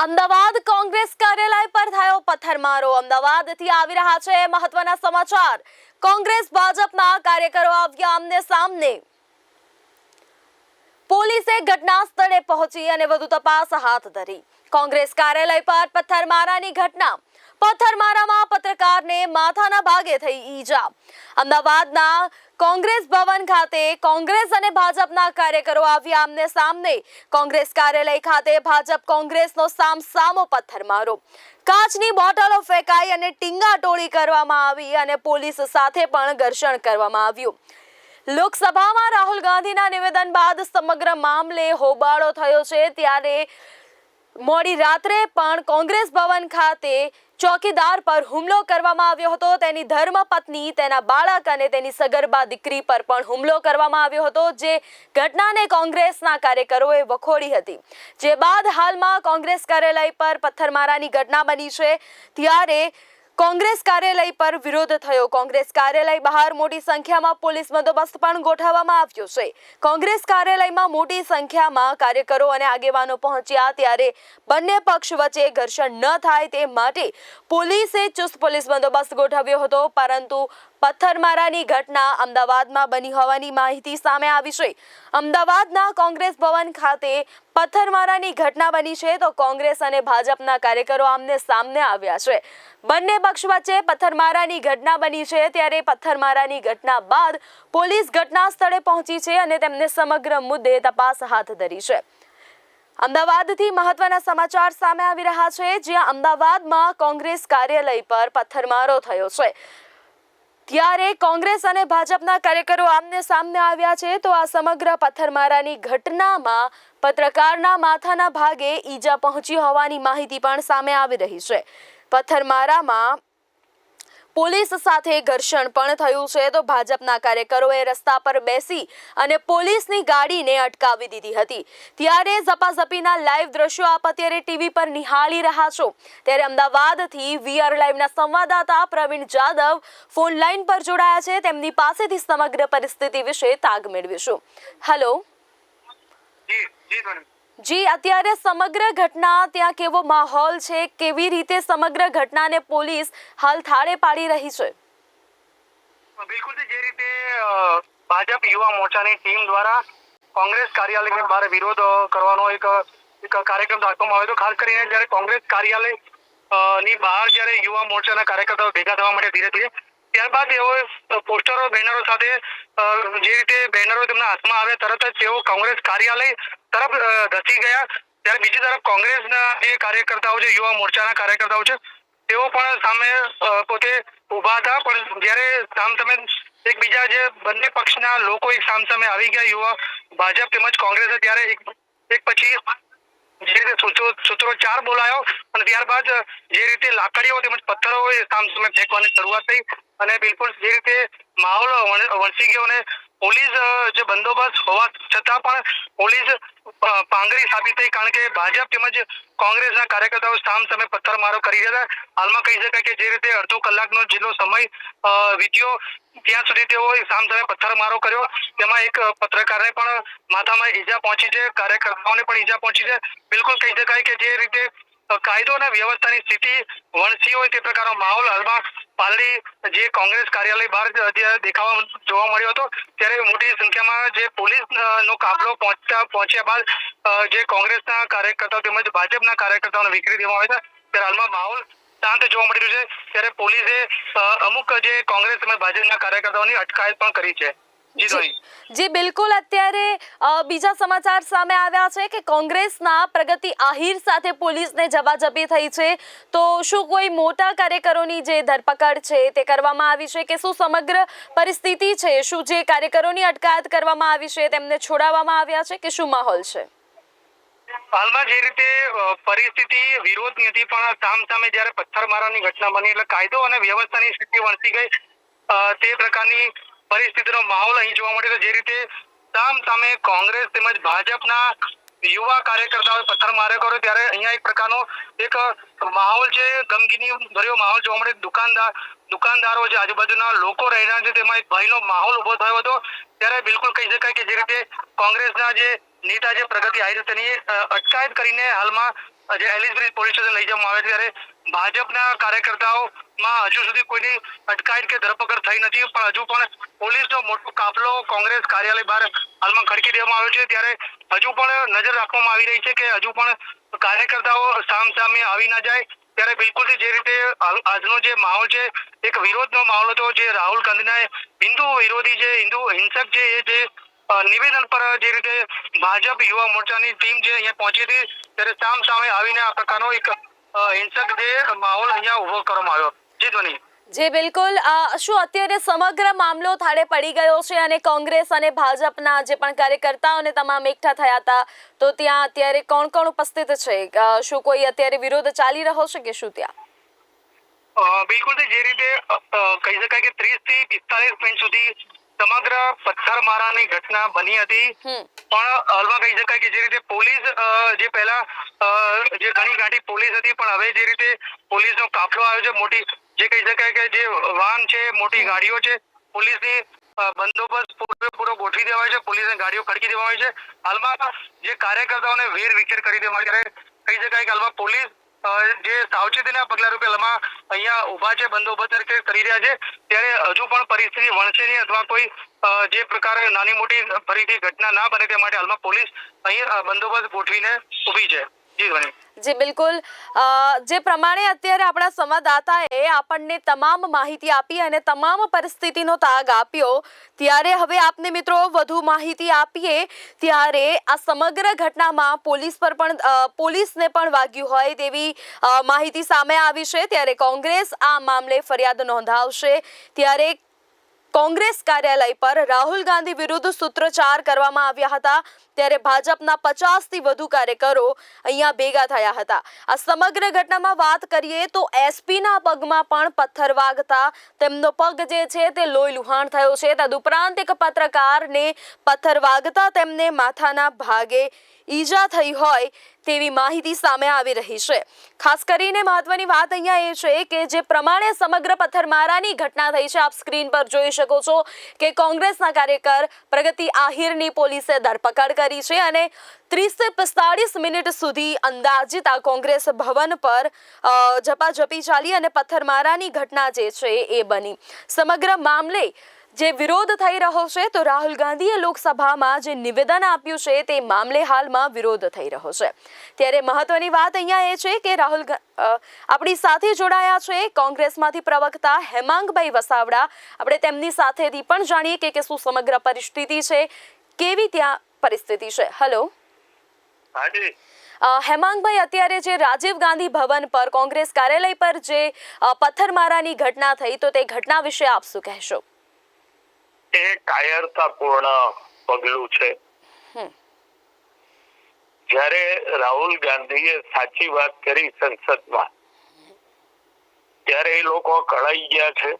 અમદાવાદ કોંગ્રેસ કાર્યાલય પર થયો પથ્થરમારો. અમદાવાદથી આવી રહ્યા છે મહત્વના સમાચાર. કોંગ્રેસ ભાજપના કાર્યકરો આવ્યા આમને સામને. પોલીસે ઘટના સ્થળે પહોંચી અને વધુ તપાસ હાથ ધરી. કોંગ્રેસ કાર્યાલય પર પથ્થરમારાની ઘટના. પથ્થરમારામાં પત્રકારને માથાના ભાગે થઈ ઈજા. અમદાવાદના કોંગ્રેસ ભવન ખાતે કોંગ્રેસ અને ભાજપના કાર્યકરો આવ્યા આમને સામને. કોંગ્રેસ કાર્યાલય ખાતે ભાજપ કોંગ્રેસનો સામસામો પથ્થરમારો. કાચની બોટલો ફેંકાઈ અને ટીંગાટોળી કરવામાં આવી અને પોલીસ સાથે પણ ઘર્ષણ કરવામાં આવ્યું. લોકસભામાં રાહુલ ગાંધીના નિવેદન બાદ સમગ્ર મામલે હોબાળો થયો છે. ત્યારે મોડી રાત્રે પણ કોંગ્રેસ ભવન ખાતે ચોકીદાર પર હુમલો કરવામાં આવ્યો હતો. તેની ધર્મપત્ની, તેના બાળક અને તેની સગર્ભા દીકરી પર પણ હુમલો કરવામાં આવ્યો હતો, જે ઘટનાને કોંગ્રેસના કાર્યકરોએ વખોડી હતી. જે બાદ હાલમાં કોંગ્રેસ કાર્યાલય પર પથ્થરમારાની ઘટના બની છે. ત્યારે કોંગ્રેસ કાર્યાલય પર વિરોધ થયો. કોંગ્રેસ કાર્યાલય બહાર મોટી સંખ્યામાં પોલીસ બંદોબસ્ત પણ ગોઠવવામાં આવ્યો છે. કોંગ્રેસ કાર્યાલયમાં મોટી સંખ્યામાં કાર્યકરો અને આગેવાનો પહોંચ્યા ત્યારે બંને પક્ષ વચ્ચે ઘર્ષણ ન થાય તે માટે પોલીસે ચુસ્ત પોલીસ બંદોબસ્ત ગોઠવ્યો હતો. પરંતુ પથ્થરમારાની ઘટના અમદાવાદમાં બની હોવાની માહિતી સામે આવી છે. અમદાવાદના કોંગ્રેસ ભવન ખાતે પથ્થરમારાની ઘટના બની છે તો કોંગ્રેસ અને ભાજપના કાર્યકરો આમને સામને આવ્યા છે. બંને પક્ષ વચ્ચે પથ્થરમારાની ઘટના બની છે ત્યારે પથ્થરમારાની ઘટના બાદ પોલીસ ઘટના સ્થળે પહોંચી છે અને તેમને સમગ્ર મુદ્દે તપાસ હાથ ધરી છે. અમદાવાદથી મહત્વના સમાચાર સામે આવી રહ્યા છે જ્યાં અમદાવાદમાં કોંગ્રેસ કાર્યાલય પર પથ્થરમારો થયો છે. ત્યારે કોંગ્રેસ અને ભાજપના કાર્યકરો આમને સામને આવ્યા છે, તો આ સમગ્ર પથ્થરમારાની ઘટનામાં પત્રકારના માથાના ભાગે ઈજા પહોંચી હોવાની માહિતી પણ સામે આવી રહી છે. પથ્થરમારામાં પોલીસ સાથે ઘર્ષણ પણ થયું છે. તો ભાજપના કાર્યકરોએ રસ્તા પર બેસી અને પોલીસની ગાડીને અટકાવી દીધી હતી. ત્યારે ઝપાઝપીના લાઈવ દ્રશ્યો આપ અત્યારે ટીવી પર નિહાળી રહ્યા છો. ત્યારે અમદાવાદથી વીઆર લાઈવના સંવાદદાતા પ્રવીણ જાદવ ફોન લાઈન પર જોડાયા છે. તેમની પાસેથી સમગ્ર પરિસ્થિતિ વિશે તાગ મેળવીશું. હેલો જી જી જી, અત્યારે સમગ્ર ઘટના ત્યાં કેવો માહોલ છે, કેવી રીતે સમગ્ર ઘટનાને પોલીસ હાલ થાળે પાડી રહી છે? બિલકુલ જે રીતે ભાજપ યુવા મોરચાની ટીમ દ્વારા કોંગ્રેસ કાર્યાલયની બહાર વિરોધ કરવાનો એક એક કાર્યક્રમ રાખવામાં આવ્યો હતો. ખાસ કરીને જ્યારે કોંગ્રેસ કાર્યાલયની બહાર જ્યારે યુવા મોરચાના કાર્યકર્તાઓ ભેગા થવા માટે ધીરે ધીરે ત્યારબાદ એઓ પોસ્ટરો, બેનરો સાથે જે રીતે બેનરો તેમના હાથમાં આવ્યા, તરત જ તેઓ કોંગ્રેસ કાર્યાલય તરફ ધસી ગયા. ત્યારે બીજી તરફ કોંગ્રેસના જે કાર્યકર્તાઓ છે, યુવા મોરચાના કાર્યકર્તાઓ છે, તેઓ પણ સામે પોતે ઊભા હતા. પણ જ્યારે સામસામે એકબીજા જે બંને પક્ષના લોકો એક સામસામે આવી ગયા, યુવા ભાજપ તેમજ કોંગ્રેસ, ત્યારે એક પછી જે રીતે સૂત્રો સૂત્રોચ્ચાર બોલાયો અને ત્યારબાદ જે રીતે લાકડીઓ તેમજ પથ્થરો સામસામે ફેંકવાની શરૂઆત થઈ. અને બિલકુલ જે રીતે માહોલ વણ- વણસી ગયો અને પોલીસ જે બંદોબસ્ત હોવા છતાં પણ પોલીસ પાંગરી સાબિત થઈ કારણ કે ભાજપ તેમજ કોંગ્રેસના કાર્યકર્તાઓ સામ સામે પથ્થરમારો કરી રહ્યા હાલમાં કહી શકાય કે જે રીતે અડધો કલાકનો જેટલો સમય વીત્યો, ત્યાં સુધી તેઓ સામસામે પથ્થરમારો કર્યો. તેમાં એક પત્રકારને પણ માથામાં ઈજા પહોંચી છે, કાર્યકર્તાઓને પણ ઈજા પહોંચી છે. બિલકુલ કહી શકાય કે જે રીતે કાયદો અને વ્યવસ્થાની સ્થિતિ વણસી હોય તે પ્રકારનો માહોલ હાલમાં પાલડી જે કોંગ્રેસ કાર્યાલય બહાર દેખાવા જોવા મળ્યો હતો, ત્યારે મોટી સંખ્યામાં જે પોલીસ નો કાફલો પહોંચતા, પહોંચ્યા બાદ જે કોંગ્રેસના કાર્યકર્તાઓ તેમજ ભાજપના કાર્યકર્તાઓને વિખરી દેવામાં આવ્યા હતા, ત્યારે હાલમાં માહોલ શાંત જોવા મળી રહ્યું છે, ત્યારે પોલીસે અમુક જે કોંગ્રેસ તેમજ ભાજપના કાર્યકર્તાઓની અટકાયત પણ કરી છે. જી બિલકુલ અત્યારે બીજા સમાચાર સામે આવ્યા છે કે કોંગ્રેસના પ્રગતિ આહિર સાથે પોલીસને જવાજબી થઈ છે. તો શું કોઈ મોટા કાર્યકરોની જે ધરપકડ છે તે કરવામાં આવી છે કે શું સમગ્ર પરિસ્થિતિ છે? શું જે કાર્યકરોની અટકાયત કરવામાં આવી છે તેમને છોડાવવામાં આવ્યા છે કે શું માહોલ છે? હાલમાં જે રીતે પરિસ્થિતિ વિરોધની હતી પણ સામ સામે જ્યારે પથ્થરમારાની ઘટના બની એટલે કાયદો અને વ્યવસ્થાની સ્થિતિ વણસી ગઈ. તે પ્રકારની પરિસ્થિતિનો માહોલ અહીં જોવા મળ્યો છે. જે રીતે સામ સામે કોંગ્રેસ તેમજ ભાજપના યુવા કાર્યકર્તાઓએ પથ્થરમારો કર્યો. ત્યારે અહીંયા એક પ્રકારનો એક માહોલ છે ગમગીની ભર્યો માહોલ જોવા મળે દુકાનદાર, દુકાનદારો જે આજુબાજુના લોકો રહેલા છે, તેમાં એક ભયનો માહોલ ઊભો થયો હતો. ત્યારે બિલકુલ કહી શકાય કે જે રીતે કોંગ્રેસના જે નેતા જે પ્રગતિ આવી તેની અટકાયત કરીને હાલમાં જે એલિસ બ્રિજ પોલીસ સ્ટેશન લઈ જવામાં આવે ત્યારે ભાજપના કાર્યકર્તાઓમાં હજુ સુધી કોઈની અટકાયત કે ધરપકડ થઈ નથી, પણ હજુ પણ પોલીસનો મોટો કાફલો કોંગ્રેસ કાર્યાલય બહાર હાલમાં ખડકી દેવામાં આવ્યો છે. ત્યારે હજુ પણ નજર રાખવામાં આવી રહી છે કે હજુ પણ કાર્યકર્તાઓ સામ સામે આવી ના જાય. ત્યારે બિલકુલ જે રીતે આજનો જે માહોલ છે, એક વિરોધનો માહોલ હતો, જે રાહુલ ગાંધીના હિન્દુ વિરોધી જે હિન્દુ હિંસક છે એ જે નિવેદન પર જે રીતે ભાજપ યુવા મોરચાની ટીમ જે અહીંયા પહોંચી હતી ત્યારે સામ સામે આવીને આ પ્રકારનો એક હિંસક જે માહોલ અહીંયા ઊભો કરવામાં આવ્યો. જે ધ્વની. જી બિલકુલ. શું અત્યારે સમગ્ર મામલો થાળે પડી ગયો છે અને કોંગ્રેસ અને ભાજપના જે પણ કાર્યકર્તાઓને તમામ એકઠા થયા હતા તો ત્યાં અત્યારે કોણ કોણ ઉપસ્થિત છે? શું કોઈ અત્યારે વિરોધ ચાલી રહ્યો છે કે શું ત્યાં? બિલકુલ જે રીતે કહી શકાય કે ત્રીસથી પિસ્તાલીસ મિનિટ સુધી સમગ્ર પથ્થરમારાની ઘટના બની હતી. પણ હાલમાં કહી શકાય કે જે રીતે પોલીસ જે પહેલા જે ઘણી ગાંઠી પોલીસ હતી પણ હવે જે રીતે પોલીસનો કાફલો આવ્યો છે મોટી જે કહી શકાય કે જે વાહન છે મોટી ગાડીઓ છે પોલીસની ની બંદોબસ્ત પૂરેપૂરો ગોઠવી દેવાય છે પોલીસની ગાડીઓ ખડકી દેવામાં આવી છે. હાલમાં જે કાર્યકર્તાઓને વેર વિખેર કરી દેવામાં છે. ત્યારે કહી શકાય કે હાલમાં પોલીસ જે સાવચેતીના પગલા રૂપે લમા અહીંયા ઊભા છે, બંદોબસ્ત તરીકે કરી રહ્યા છે, ત્યારે હજુ પણ પરિસ્થિતિ વણશે નહીં અથવા કોઈ જે પ્રકારે નાની મોટી ફરીથી ઘટના ના બને તે માટે હાલમાં પોલીસ અહીં બંદોબસ્ત ગોઠવીને ઊભી છે. જી ધ્વની. જી, બિલકુલ. જે પ્રમાણે અત્યારે આપણા સંવાદદાતાએ આપણને તમામ માહિતી આપી અને તમામ પરિસ્થિતિનો તાગ આપ્યો, ત્યારે હવે આપને મિત્રો વધુ માહિતી આપીએ, ત્યારે આ સમગ્ર ઘટનામાં પોલીસ પર પણ પોલીસને પણ વાગ્યું હોય તેવી માહિતી સામે આવી છે. ત્યારે કોંગ્રેસ આ મામલે ફરિયાદ નોંધાવશે. ત્યારે કોંગ્રેસ કાર્યાલય પર રાહુલ ગાંધી વિરુદ્ધ સૂત્રોચ્ચાર કરવામાં આવ્યા હતા. ત્યારે ભાજપના પચાસથી વધુ કાર્યકરો અહીંયા ભેગા થયા હતા. આ સમગ્ર ઘટનામાં વાત કરીએ તો એસપીના પગમાં પણ પથ્થર વાગતા તેમનો પગ જે છે તે લોહી લુહાણ થયો છે. તદુપરાંત એક પત્રકારને પથ્થર વાગતા તેમને માથાના ભાગે ઈજા થઈ હોય તેવી માહિતી સામે આવી રહી છે. ખાસ કરીને મહત્વની વાત અહીંયા એ છે કે જે પ્રમાણે સમગ્ર પથ્થરમારાની ઘટના થઈ છે, આપ સ્ક્રીન પર જોઈ શકો છો કે કોંગ્રેસના કાર્યકર પ્રગતિ આહિરની પોલીસે ધરપકડ કરી છે અને ત્રીસથી પિસ્તાળીસ મિનિટ સુધી અંદાજિત આ કોંગ્રેસ ભવન પર ઝપાઝપી ચાલી અને પથ્થરમારાની ઘટના જે છે એ બની. સમગ્ર મામલે જે વિરોધ થઈ રહ્યો છે તો રાહુલ ગાંધીએ લોકસભામાં જે નિવેદન આપ્યું છે તે મામલે હાલમાં વિરોધ થઈ રહ્યો છે. ત્યારે મહત્વની વાત અહીંયા એ છે કે રાહુલ આપણી સાથે જોડાયા છે કોંગ્રેસમાંથી પ્રવક્તા હેમાંગભાઈ વસાવડા. આપણે તેમની સાથેથી પણ જાણીએ કે કે શું સમગ્ર પરિસ્થિતિ છે કેવી ત્યાં પરિસ્થિતિ છે. હેલો હાજી હેમાંગભાઈ અત્યારે જે રાજીવ ગાંધી ભવન પર કોંગ્રેસ કાર્યાલય પર જે પથ્થરમારાની ઘટના થઈ તો તે ઘટના વિશે આપ શું કહેશો? એ કાયરતાપૂર્ણ પગલું છે. જ્યારે રાહુલ ગાંધીએ સાચી વાત કરી સંસદમાં ત્યારે એ લોકો કળાઈ ગયા છે.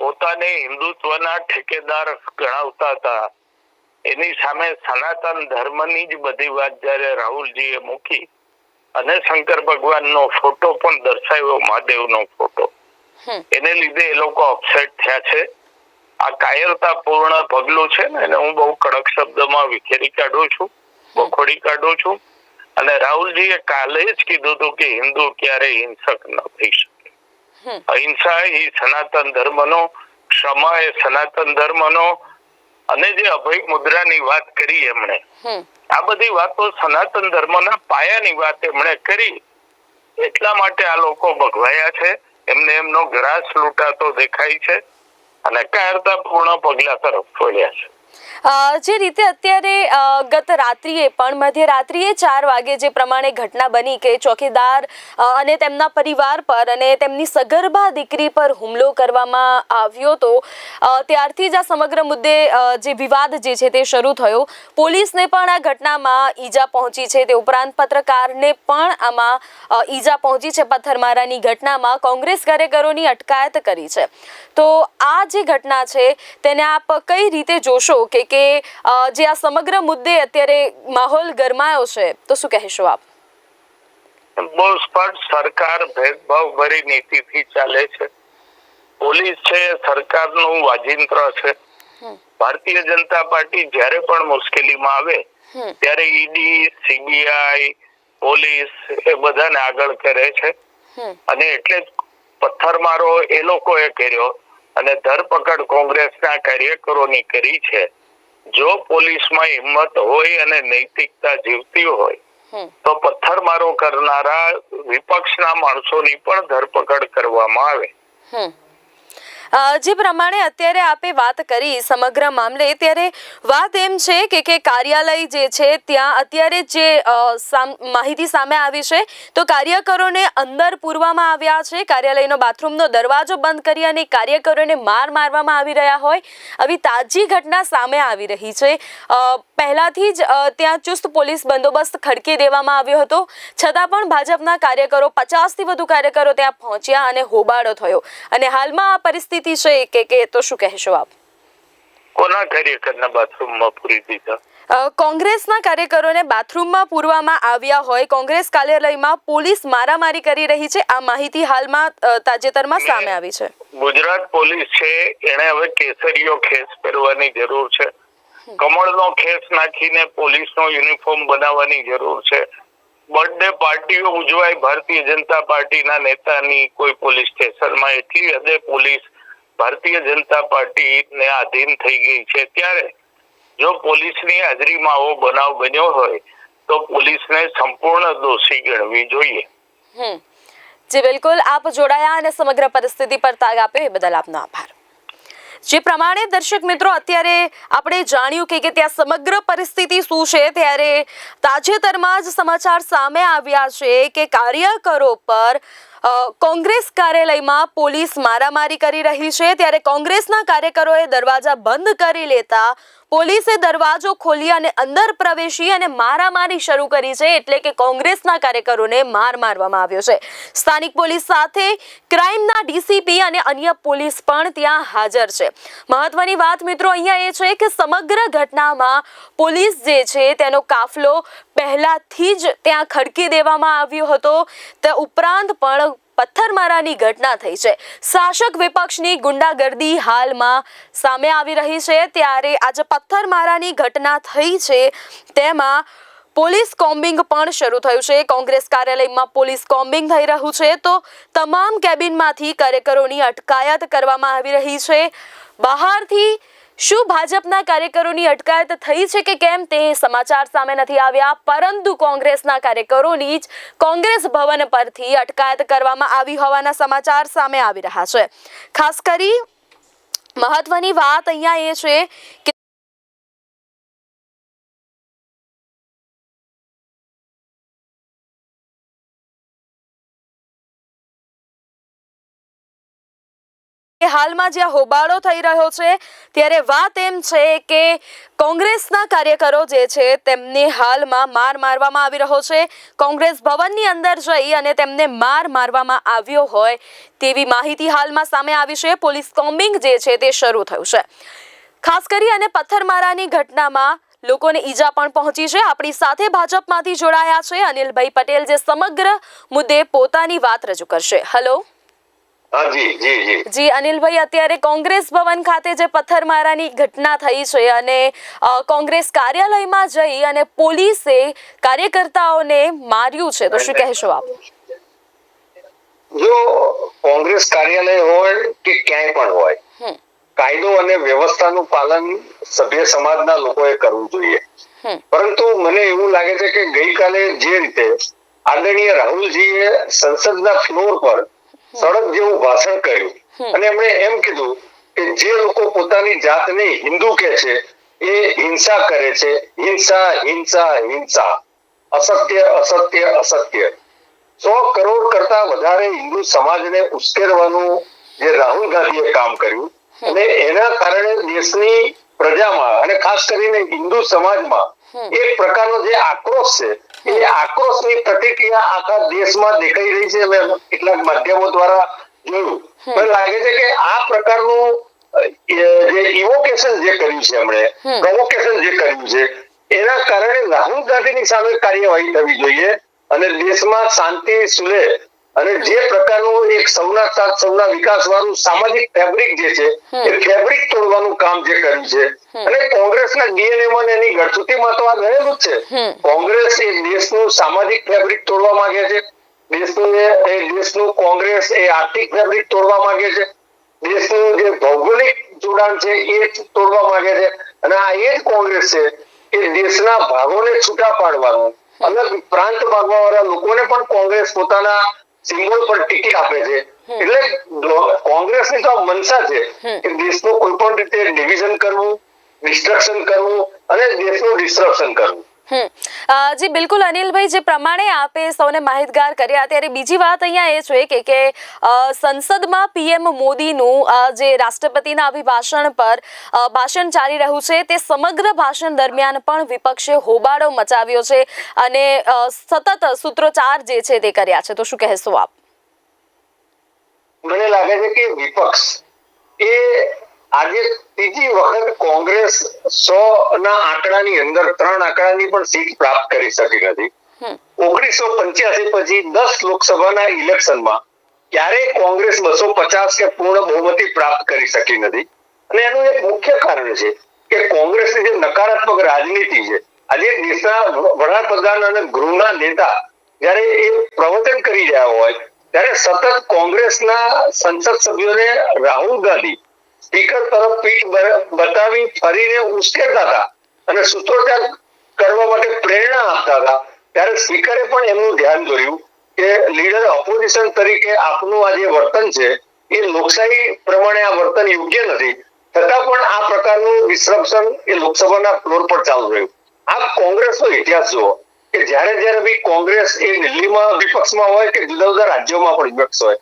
પોતાને હિન્દુત્વના ઠેકેદાર ગણાવતા હતા. એની સામે સનાતન ધર્મની જ બધી વાત જયારે રાહુલજીએ મૂકી અને શંકર ભગવાનનો ફોટો પણ દર્શાવ્યો મહાદેવનો ફોટો. એને લીધે એ લોકો અપસેટ થયા છે. આ કાયરતાપૂર્ણ પગલું છે ને એને હું બહુ કડક શબ્દમાં વિખેરી કાઢું છું બખોડી કાઢું છું. અને રાહુલજીએ કાલે જ કીધું હતું કે હિન્દુ ક્યારે હિંસક ન થઈ શકે. અહિંસા એ સનાતન ધર્મનો ક્ષમા એ સનાતન ધર્મનો અને જે અભય મુદ્રાની વાત કરી એમણે આ બધી વાતો સનાતન ધર્મના પાયાની વાત એમણે કરી. એટલા માટે આ લોકો ભગવાયા છે. એમને એમનો ગ્રાસ લૂંટાતો દેખાય છે. અને કાયરતાપૂર્ણ પગલા તરફ વળ્યા છે. જે રીતે અત્યારે ગત રાત્રિએ પણ મધ્યરાત્રિએ ચાર વાગે જે પ્રમાણે ઘટના બની કે ચોકીદાર અને તેમના પરિવાર પર અને તેમની સગર્ભા દીકરી પર હુમલો કરવામાં આવ્યો તો ત્યારથી જ આ સમગ્ર મુદ્દે જે વિવાદ જે છે તે શરૂ થયો. પોલીસને પણ આ ઘટનામાં ઈજા પહોંચી છે તે ઉપરાંત પત્રકારને પણ આમાં ઈજા પહોંચી છે પથ્થરમારાની ઘટનામાં કોંગ્રેસ કાર્યકરોની અટકાયત કરી છે. તો આ જે ઘટના છે તેને આપ કઈ રીતે જોશો? કે કે જે આ સમગ્ર મુદ્દે અત્યારે માહોલ ગરમાયો છે તો શું કહેશો આપ? બહુ સ્પષ્ટ સરકાર ભેદભાવ ભરી નીતિથી ચાલે છે. પોલીસ છે સરકારનું વાજિંત્ર છે. ભારતીય જનતા પાર્ટી જ્યારે પણ મુશ્કેલીમાં આવે ત્યારે ઈડી સીબીઆઈ પોલીસ એ બધાને આગળ કરે છે. અને એટલે પથ્થરમારો એ લોકોએ કર્યો. અને ધરપકડ કોંગ્રેસના કાર્યકરોની કરી છે. જો પોલીસમાં હિંમત હોય અને નૈતિકતા જીવતી હોય તો પથ્થરમારો કરનારા વિપક્ષના માણસોની પણ ધરપકડ કરવામાં આવે. જે પ્રમાણે અત્યારે આપે વાત કરી સમગ્ર મામલે, ત્યારે વાત એમ છે કે કે કાર્યાલય જે છે, ત્યાં અત્યારે જે માહિતી સામે આવી છે, તો કાર્યકરોને અંદર પૂરવામાં આવ્યા છે. કાર્યાલયનો બાથરૂમનો દરવાજો બંધ કરી અને કાર્યકરોને માર મારવામાં આવી રહ્યા હોય. આવી તાજી ઘટના સામે આવી રહી છે. પહેલાથી જ ત્યાં ચુસ્ત પોલીસ બંદોબસ્ત ખડકી દેવામાં આવ્યો હતો. છતાં પણ ભાજપના કાર્યકરો, પચાસથી વધુ કાર્યકરો ત્યાં પહોંચ્યા અને હોબાળો થયો. અને હાલમાં આ પરિસ્થિતિ છે કે કે તો શું કહેશો આપ? કોના કાર્યકરના બાથરૂમમાં પૂરી દીધા? કોંગ્રેસના કાર્યકરોને બાથરૂમમાં પૂરવામાં આવ્યા હોય. કોંગ્રેસ કાર્યાલયમાં પોલીસ મારામારી કરી રહી છે. આ માહિતી હાલમાં તાજેતરમાં સામે આવી છે. ગુજરાત પોલીસ છે એને હવે કેસરીયો ખેસ પહેરવાની જરૂર છે. કમળનો ખેસ નાખીને પોલીસનો યુનિફોર્મ બનાવવાની જરૂર છે. બર્થડે પાર્ટીઓ ઉજવાય ભારતીય જનતા પાર્ટીના નેતાની કોઈ પોલીસ સ્ટેશનમાં. એટલી હદે પોલીસ ભારતીય જનતા પાર્ટીને આધીન થઈ ગઈ છે. ત્યારે જો પોલીસની હાજરીમાં આવો બનાવ બન્યો હોય, તો પોલીસને સંપૂર્ણ દોષી ગણવી જોઈએ. જી, બિલકુલ. આપ જોડાયા અને સમગ્ર પરિસ્થિતિ પર તાગ આપ્યો એ બદલ આપનો આભાર. જે પ્રમાણે દર્શક મિત્રો, અત્યારે આપણે જાણ્યું કે ત્યાં સમગ્ર પરિસ્થિતિ શું છે, ત્યારે તાજેતરમાં જ સમાચાર સામે આવ્યા છે કે કાર્યકરો પર કોંગ્રેસ કાર્યાલયમાં પોલીસ મારામારી કરી રહી છે. ત્યારે કોંગ્રેસના કાર્યકરોએ દરવાજા બંધ કરી લેતા પોલીસે દરવાજો ખોલી અને અંદર પ્રવેશી અને મારામારી શરૂ કરી છે એટલે કે કોંગ્રેસના કાર્યકરોને માર મારવામાં આવ્યો છે. સ્થાનિક પોલીસ સાથે ક્રાઇમના ડીસીપી અને અન્ય પોલીસ પણ ત્યાં હાજર છે. મહત્વની વાત મિત્રો અહીંયા એ છે કે સમગ્ર ઘટનામાં પોલીસ જે છે તેનો કાફલો પહેલાથી જ ત્યાં ખડકી દેવામાં આવ્યો હતો. તે ઉપરાંત પણ પથ્થરમારાની ઘટના થઈ છે. શાસક વિપક્ષની ગુંડાગર્દી હાલમાં સામે આવી રહી છે. ત્યારે આજે પથ્થરમારાની ઘટના થઈ છે, તેમાં પોલીસ કોમ્બિંગ પણ શરૂ થયું છે. કોંગ્રેસ કાર્યાલયમાં પોલીસ કોમ્બિંગ થઈ રહ્યું છે. તો તમામ કેબિનમાંથી કાર્યકરોની અટકાયત કરવામાં આવી રહી છે. બહારથી શું ભાજપના કાર્યકરોની અટકાયત થઈ છે કે કેમ તે સમાચાર સામે નથી આવ્યા? પરંતુ કોંગ્રેસના કાર્યકરોની જ કોંગ્રેસ ભવન પરથી અટકાયત કરવામાં આવી હોવાના સમાચાર સામે આવી રહ્યા છે. ખાસ કરી મહત્વની વાત અહીંયા એ છે કે હાલમાં જ્યાં હોબાળો થઈ રહ્યો છે, ત્યારે વાત એમ છે કે કોંગ્રેસના કાર્યકરો જે છે, તેમને હાલમાં માર મારવામાં આવી રહ્યો છે. કોંગ્રેસ ભવનની અંદર જઈ અને તેમને માર મારવામાં આવ્યો હોય તેવી માહિતી હાલમાં સામે આવી છે. પોલીસ કોમ્બિંગ જે છે, તે શરૂ થયું છે. ખાસ કરી અને પથ્થરમારાની ઘટનામાં લોકોને ઈજા પણ પહોંચી છે. આપણી સાથે ભાજપમાંથી જોડાયા છે અનિલભાઈ પટેલ, જે સમગ્ર મુદ્દે પોતાની વાત રજૂ કરશે. હેલો જી અનિલભાઈ અત્યારે કોંગ્રેસ ભવન ખાતે જે પથ્થરમારાની ઘટના થઈ છે અને કોંગ્રેસ કાર્યાલયમાં જઈ અને પોલીસે કાર્યકર્તાઓને માર્યું છે તો શું કહેશો આપ? જો કોંગ્રેસ કાર્યાલય હોય કે ક્યાંય પણ હોય કાયદો અને વ્યવસ્થાનું પાલન સભ્ય સમાજના લોકોએ કરવું જોઈએ. પરંતુ મને એવું લાગે છે કે ગઈકાલે જે રીતે આદરણીય રાહુલજીએ સંસદના ફ્લોર પર સડક જેવું ભાષણ કર્યું. અને એમણે એમ કીધું કે જે લોકો પોતાની જાતને હિન્દુ કે છે એ હિંસા કરે છે. હિંસા હિંસા હિંસા. અસત્ય અસત્ય અસત્ય. સો કરોડ કરતા વધારે હિન્દુ સમાજને ઉશ્કેરવાનું જે રાહુલ ગાંધીએ કામ કર્યું અને એના કારણે દેશની પ્રજામાં અને ખાસ કરીને હિન્દુ સમાજમાં એક પ્રકારનો જે આક્રોશ છે એ આક્રોશની પ્રતિક્રિયા આખા દેશમાં દેખાઈ રહી છે મેં કેટલાક માધ્યમો દ્વારા જોયું. મને લાગે છે કે આ પ્રકારનું જે ઇવોકેશન જે કર્યું છે એમણે પ્રોવોકેશન જે કર્યું છે એના કારણે રાહુલ ગાંધીની સામે કાર્યવાહી થવી જોઈએ અને દેશમાં શાંતિ સુલે અને જે પ્રકારનું એક સૌના સાથ સૌના વિકાસ વાળું સામાજિક ફેબ્રિક જે છે એ ફેબ્રિક તોડવાનું કામ જે કર્યું છે. અને કોંગ્રેસના ડીએનએ માં એની ગઢસુટીમાં તો આ રહેલું જ છે. કોંગ્રેસ એ દેશનું સામાજિક ફેબ્રિક તોડવા માંગે છે. દેશનું એ એ દેશનું કોંગ્રેસ એ આર્થિક ફેબ્રિક તોડવા માંગે છે. દેશનું જે ભૌગોલિક જોડાણ છે એ તોડવા માંગે છે. અને આ એ જ કોંગ્રેસ છે કે દેશના ભાગોને છૂટા પાડવાનું. અલગ પ્રાંત ભાગવા વાળા લોકોને પણ કોંગ્રેસ પોતાના સિમ્બોલ પર ટિકિટ આપે છે. એટલે કોંગ્રેસ કોંગ્રેસની તો આ મનસા છે કે દેશનું કોઈ પણ રીતે ડિવિઝન કરવું ડિસ્ટ્રક્શન કરવું અને દેશનું ડિસ્ટ્રક્શન કરવું. જી, બિલકુલ અનિલભાઈ, જે પ્રમાણે આપે સૌને માહિતગાર કર્યા, ત્યારે બીજી વાત અહીંયા એ છે કે કે સંસદમાં પીએમ મોદીનું જે રાષ્ટ્રપતિના અભિભાષણ પર ભાષણ ચાલી રહ્યું છે, તે સમગ્ર ભાષણ દરમિયાન પણ વિપક્ષે હોબાળો મચાવ્યો છે અને સતત સૂત્રોચ્ચાર જે છે તે કર્યા છે. તો શું કહેશો આપ? મને લાગે છે કે વિપક્ષ એ આજે ત્રીજી વખત કોંગ્રેસ સો ના આંકડાની અંદર ત્રણ આંકડાની પણ સીટ પ્રાપ્ત કરી શકી નથી. ઓગણીસો પંચ્યાસી પછી દસ લોકસભાના ઇલેક્શનમાં ક્યારેય કોંગ્રેસ બસો પચાસ કે પૂર્ણ બહુમતી પ્રાપ્ત કરી શકી નથી? અને એનું એક મુખ્ય કારણ છે કે કોંગ્રેસની જે નકારાત્મક રાજનીતિ છે આજે દેશના વડાપ્રધાન અને ગૃહના નેતા જયારે એ પ્રવચન કરી રહ્યા હોય ત્યારે સતત કોંગ્રેસના સંસદ સભ્યોને રાહુલ ગાંધી સ્પીકર તરફ પીઠ બતાવી ફરીને ઉશ્કેરતા હતા અને સૂત્રોચ્ચાર કરવા માટે પ્રેરણા આપતા હતા. ત્યારે સ્પીકરે પણ એમનું ધ્યાન દોર્યું કે લીડર ઓપોઝિશન તરીકે આપનું આ જે વર્તન છે, એ લોકશાહી પ્રમાણે આ વર્તન યોગ્ય નથી. છતાં પણ આ પ્રકારનું ડિસ્ટ્રપ્શન એ લોકસભાના ફ્લોર પર ચાલુ રહ્યું. આ કોંગ્રેસનો ઇતિહાસ જુઓ કે જ્યારે જ્યારે બી કોંગ્રેસ એ દિલ્હીમાં વિપક્ષમાં હોય કે જુદા જુદા રાજ્યોમાં પણ વિપક્ષ હોય,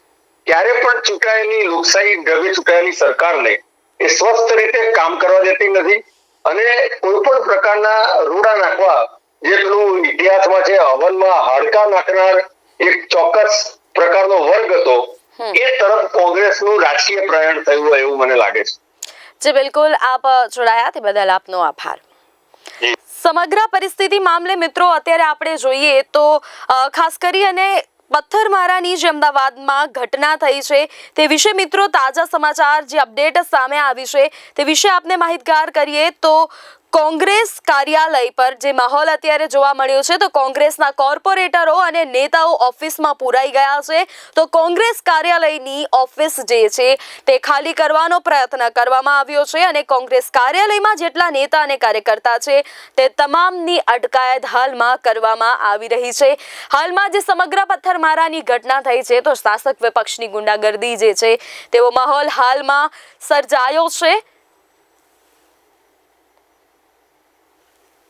ત્યારે ચૂંટાયેલી લોકશાહી ઢબે ચૂંટાયેલી સરકારને એ સ્વસ્થ રીતે કામ કરવા દેતી નથી અને કોઈ પણ પ્રકારના રૂડા નાખવા જેટલું ઇતિહાસમાં છે હવનમાં હાડકા નાખનાર એક ચોક્કસ પ્રકારનો વર્ગ હતો એ તરફ કોંગ્રેસનું રાજકીય પ્રયાણ થયું હોય એવું મને લાગે છે. જી બિલકુલ. આપ જોડાયા. તે બદલ આપનો આભાર. સમગ્ર પરિસ્થિતિ મામલે મિત્રો અત્યારે આપણે જોઈએ તો ખાસ કરી અને પથ્થરમારાની જે અમદાવાદમાં ઘટના થઈ છે તે વિશે મિત્રો તાજા સમાચાર, જે અપડેટ સામે આવી છે તે વિશે આપને માહિતગાર કરીએ તો કોંગ્રેસ કાર્યાલય પર જે માહોલ અત્યારે જોવા મળ્યો છે, તો કોંગ્રેસના કોર્પોરેટરો અને નેતાઓ ઓફિસમાં પુરાઈ ગયા છે. તો કોંગ્રેસ કાર્યાલયની ઓફિસ જે છે, તે ખાલી કરવાનો પ્રયત્ન કરવામાં આવ્યો છે અને કોંગ્રેસ કાર્યાલયમાં જેટલા નેતા અને કાર્યકર્તા છે, તે તમામની અટકાયત હાલમાં કરવામાં આવી રહી છે. હાલમાં જે સમગ્ર પથ્થરમારાની ઘટના થઈ છે, તો શાસક વિપક્ષની ગુંડાગર્દી જે છે, તેવો માહોલ હાલમાં સર્જાયો છે.